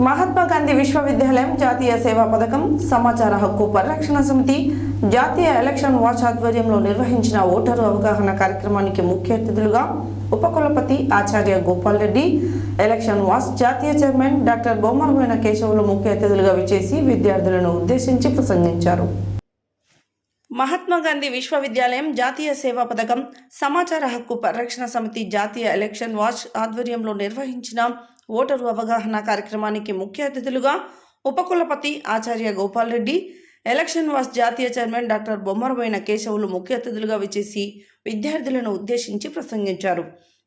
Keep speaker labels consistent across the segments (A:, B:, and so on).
A: మహాత్మా గాంధీ విశ్వవిద్యాలయం జాతీయ సేవా పథకం సమాచార హక్కు పరిరక్షణ సమితి జాతీయ ఎలక్షన్ వాచ్ ఆధ్వర్యంలో నిర్వహించిన ఓటరు అవగాహన కార్యక్రమానికి ముఖ్య అతిథులుగా ఉపకులపతి ఆచార్య గోపాల్ రెడ్డి ఎలక్షన్ వాచ్ జాతీయ చైర్మన్ డాక్టర్ బొమ్మరమైన కేశవులు ముఖ్య అతిథులుగా విచేసి విద్యార్థులను ఉద్దేశించి ప్రసంగించారు. మహాత్మా గాంధీ విశ్వవిద్యాలయం జాతీయ సేవా పథకం సమాచార హక్కు పరిరక్షణ సమితి జాతీయ ఎలక్షన్ వాచ్ ఆధ్వర్యంలో నిర్వహించిన ఓటరు అవగాహన కార్యక్రమానికి ముఖ్య అతిథులుగా ఉపకులపతి ఆచార్య గోపాల్ రెడ్డి ఎలక్షన్ వాచ్ జాతీయ చైర్మన్ డాక్టర్ బొమ్మరబోయిన కేశవులు ముఖ్య అతిథులుగా విచేసి విద్యార్థులను ఉద్దేశించి ప్రసంగించారు.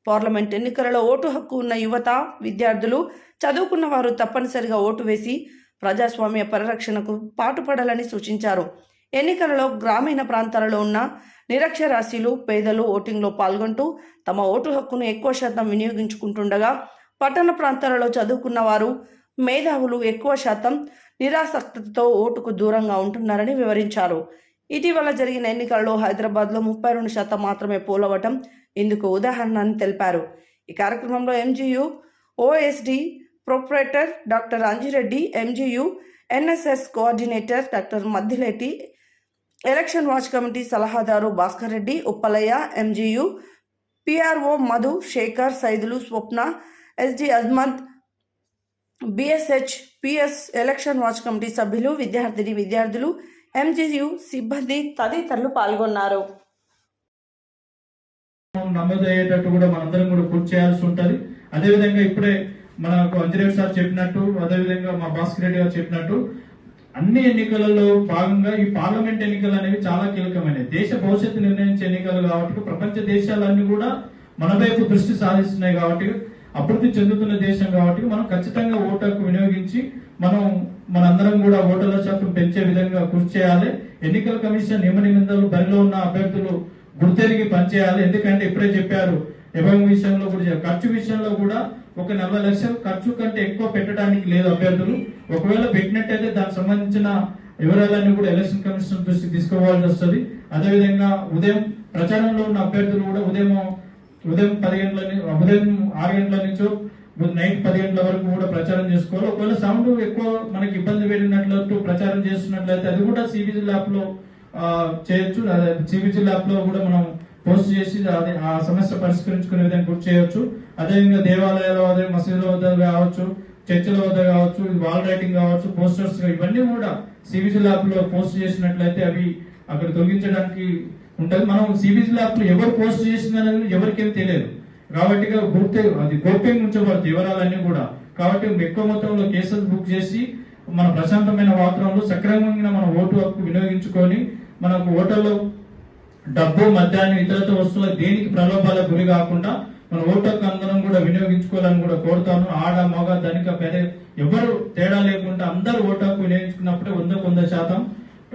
A: పార్లమెంట్ ఎన్నికలలో ఓటు హక్కు ఉన్న యువత విద్యార్థులు చదువుకున్న వారు తప్పనిసరిగా ఓటు వేసి ప్రజాస్వామ్య పరిరక్షణకు పాటుపడాలని సూచించారు. ఎన్నికలలో గ్రామీణ ప్రాంతాలలో ఉన్న నిరక్షరాస్యులు పేదలు ఓటింగ్లో పాల్గొంటూ తమ ఓటు హక్కును ఎక్కువ శాతం వినియోగించుకుంటుండగా పట్టణ ప్రాంతాలలో చదువుకున్న వారు మేధావులు ఎక్కువ శాతం నిరాసక్తతో ఓటుకు దూరంగా ఉంటున్నారని వివరించారు. ఇటీవల జరిగిన ఎన్నికలలో హైదరాబాద్లో ముప్పై రెండు శాతం మాత్రమే పోలవటం ఇందుకు ఉదాహరణ అని తెలిపారు. ఈ కార్యక్రమంలో MGU OSD proprietor doctor Anji Reddy MGU NSS coordinator doctor Maddileti election watch committee సలహాదారు Bhaskar Reddy Uppalaiah MGU PRO Madhu Shekar Saidulu Swapna SD Ajmad BSH PS election watch committee సభ్యులు విద్యార్థిని విద్యార్థులు ఎంజీయు సిబ్బంది తదితరులు పాల్గొన్నారు.
B: నమోదయ్యేటట్టు కూడా మనందరం కూడా పూర్తి చేయాల్సి ఉంటుంది. అదేవిధంగా ఇప్పుడే మనకు అంజరేవ్ సార్ చెప్పినట్టు అదేవిధంగా మా భాస్కర్ రెడ్డి గారు చెప్పినట్టు అన్ని ఎన్నికలలో భాగంగా ఈ పార్లమెంట్ ఎన్నికలు అనేవి చాలా కీలకమైనవి. దేశ భవిష్యత్తు నిర్ణయించే ఎన్నికలు కాబట్టి ప్రపంచ దేశాలన్నీ కూడా మన వైపు దృష్టి సాధిస్తున్నాయి కాబట్టి అభివృద్ధి చెందుతున్న దేశం కాబట్టి మనం ఖచ్చితంగా ఓటర్కు వినియోగించి మనం మనందరం కూడా ఓటర్ల శాతం పెంచే విధంగా కృషి చేయాలి. ఎన్నికల కమిషన్ నియమ నిబంధనలు బరిలో ఉన్న అభ్యర్థులు గుర్తెరిగి పనిచేయాలి. ఎందుకంటే ఇప్పుడే చెప్పారు ఎవరి విషయంలో కూడా ఖర్చు విషయంలో కూడా ఒక నలభై లక్షలు ఖర్చు కంటే ఎక్కువ పెట్టడానికి లేదు అభ్యర్థులు. ఒకవేళ పెట్టినట్టయితే దానికి సంబంధించిన వివరాలన్నీ కూడా ఎలక్షన్ కమిషన్ దృష్టికి తీసుకోవాల్సి వస్తుంది. అదేవిధంగా ఉదయం ప్రచారంలో ఉన్న అభ్యర్థులు కూడా ఉదయం ఉదయం పది గంటల ఉదయం ఆరు గంటల నుంచో నైట్ పది గంటల వరకు కూడా ప్రచారం చేసుకోవాలి. ఒకవేళ సౌండ్ ఎక్కువ మనకి ఇబ్బంది పెట్టినట్లు ప్రచారం చేస్తున్నట్లయితే అది కూడా సిబిజి ల్యాబ్లో చేయొచ్చు. సిబిజి ల్యాబ్లో కూడా మనం పోస్ట్ చేసి అది ఆ సమస్య పరిష్కరించుకునే విధంగా గుర్తు చేయవచ్చు అదేవిధంగా దేవాలయాల వద్ద మసీదుల వద్ద కావచ్చు చర్చిల వద్ద కావచ్చు వాల్ రైటింగ్ కావచ్చు పోస్టర్స్ ఇవన్నీ కూడా సిబిజి ల్యాబ్లో పోస్ట్ చేసినట్లయితే అవి అక్కడ తొలగించడానికి ఉంటుంది మనం సిబిజి ల్యాబ్లో ఎవరు పోస్ట్ చేసిందనేది ఎవరికేం తెలియదు. కాబట్టి గుర్తు అది గోప్యంగా ఉంచబడుతుంది వివరాలన్నీ కూడా. కాబట్టి ఎక్కువ మొత్తంలో కేసులు బుక్ చేసి మన ప్రశాంతమైన వాతావరణంలో సక్రమంగా మన ఓటు హక్కు వినియోగించుకొని మనకు ఓటర్లో డబ్బు మద్యాన్ని ఇతరత వస్తువుల దేనికి ప్రలోభాలకు గురి కాకుండా మన ఓటు అందరం కూడా వినియోగించుకోవాలని కూడా కోరుతాను. ఆడ మగ ధనిక పేద ఎవరు తేడా లేకుండా అందరూ ఓటు వినియోగించుకున్నప్పుడే వందకు వంద శాతం.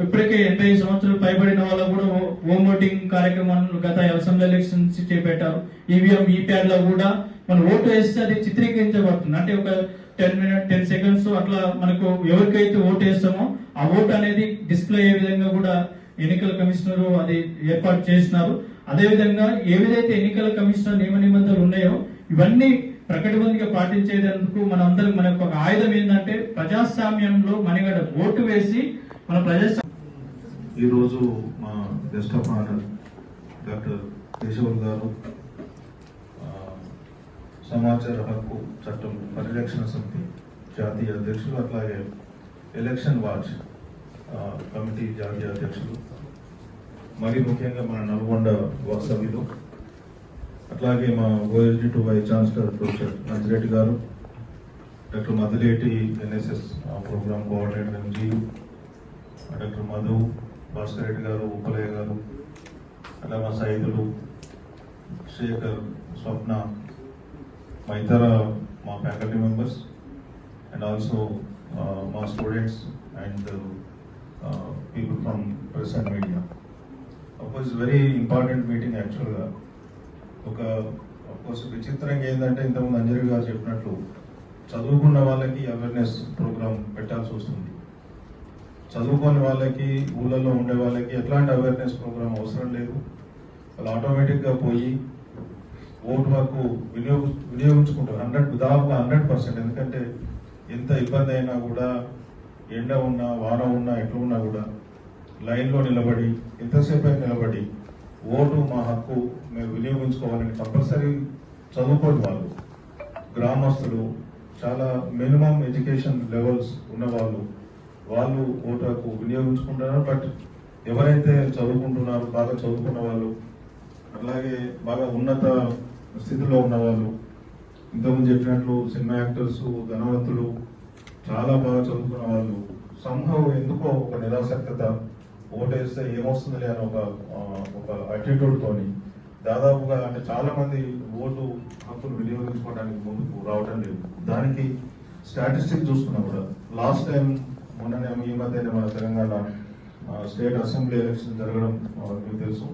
B: ఇప్పటికే ఎనభై సంవత్సరాలు పైబడిన వాళ్ళు కూడా హోమ్ ఓటింగ్ కార్యక్రమాలను గత అసెంబ్లీ ఎలక్షన్స్ చేపట్టారు. ఈవీఎం ఈప్యాడ్లో కూడా మనం ఓటు వేస్తే అది చిత్రీకరించబడుతుంది. అంటే ఒక టెన్ మినిట్ టెన్ సెకండ్స్ అట్లా మనకు ఎవరికైతే ఓటు వేస్తామో ఆ ఓటు అనేది డిస్ప్లే అయ్యే విధంగా కూడా ఎన్నికల కమిషనర్ అది ఏర్పాటు చేసినారు. అదేవిధంగా ఏవిధైతే ఏ విధైతే ఎన్నికల కమిషనర్ నియమ నిబంధనలు ఉన్నాయో ఇవన్నీ ప్రకటబందిగా పాటించేందుకు మనందరం మనకు ఒక ఆయుధం ఏంటంటే ప్రజాస్వామ్యంలో మనగడ ఓటు వేసి మన ప్రజాస్వామ్యం
C: ఈరోజు మా guest of honour doctor Keshavulu గారు సమాచార హక్కు చట్టం పరిరక్షణ సమితి జాతీయ అధ్యక్షులు అట్లాగే ఎలక్షన్ వాచ్ కమిటీ జాతీయ అధ్యక్షులు మరి ముఖ్యంగా మన నల్గొండ వాస్తవ్యులు అట్లాగే మా OSD to vice chancellor professor Nanji Reddy గారు doctor Madhuleti NSS programme coordinator MG doctor Madhu Bhaskar Reddy గారు ఉప్పలయ్య గారు అలా మా సైదులు శేఖర్ స్వప్న మా ఇతర మా ఫ్యాకల్టీ మెంబర్స్ అండ్ ఆల్సో మా students and people from press and media. Of course very important meeting యాక్చువల్గా ఒక అఫ్కోర్స్ విచిత్రంగా ఏంటంటే ఇంతకుముందు అంజలి గారు చెప్పినట్లు చదువుకున్న వాళ్ళకి అవేర్నెస్ ప్రోగ్రామ్ పెట్టాల్సి వస్తుంది. చదువుకోని వాళ్ళకి ఊళ్ళల్లో ఉండే వాళ్ళకి ఎట్లాంటి అవేర్నెస్ ప్రోగ్రామ్ అవసరం లేదు. వాళ్ళు ఆటోమేటిక్గా పోయి ఓటు హక్కు వినియోగ వినియోగించుకుంటారు. హండ్రెడ్ దాదాపుగా హండ్రెడ్ పర్సెంట్. ఎందుకంటే ఎంత ఇబ్బంది అయినా కూడా ఎండ ఉన్నా వాన ఉన్నా ఎట్లా ఉన్నా కూడా లైన్లో నిలబడి ఎంతసేపు నిలబడి ఓటు మా హక్కు మేము వినియోగించుకోవాలని కంపల్సరీ చదువుకోని వాళ్ళు. గ్రామస్తులు చాలా మినిమం ఎడ్యుకేషన్ లెవెల్స్ ఉన్నవాళ్ళు వాళ్ళు ఓటు హక్కు వినియోగించుకుంటున్నారు బట్ ఎవరైతే చదువుకుంటున్నారో బాగా చదువుకున్న వాళ్ళు అలాగే బాగా ఉన్నత స్థితిలో ఉన్నవాళ్ళు ఇంతకుముందు చెప్పినట్లు సినిమా యాక్టర్స్ ధనవంతులు చాలా బాగా చదువుకున్న వాళ్ళు సంభవం ఎందుకో ఒక నిరాసక్తత ఓటేస్తే ఏమొస్తుందిలే అని ఒక ఒక attitude తోని దాదాపుగా అంటే చాలా మంది ఓటు హక్కును వినియోగించుకోవడానికి ముందుకు రావడం లేదు. దానికి స్టాటిస్టిక్ చూసుకున్నా కూడా లాస్ట్ టైం మొన్ననే ఈ మధ్యనే మన తెలంగాణ స్టేట్ అసెంబ్లీ ఎలక్షన్ జరగడం మీకు తెలుసు.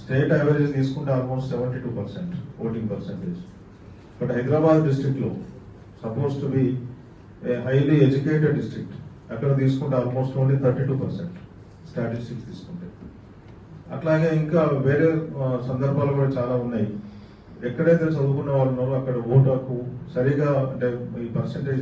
C: స్టేట్ యావరేజ్ తీసుకుంటే almost seventy two percent voting percentage but Hyderabad డిస్టిక్లో suppose to be a highly educated district అక్కడ తీసుకుంటే almost only thirty two percent statistics తీసుకుంటే. అట్లాగే ఇంకా వేరే సందర్భాలు కూడా చాలా ఉన్నాయి. ఎక్కడైతే చదువుకున్న వాళ్ళు ఉన్నారో అక్కడ ఓటు హక్కు సరిగా అంటే ఈ పర్సెంటేజ్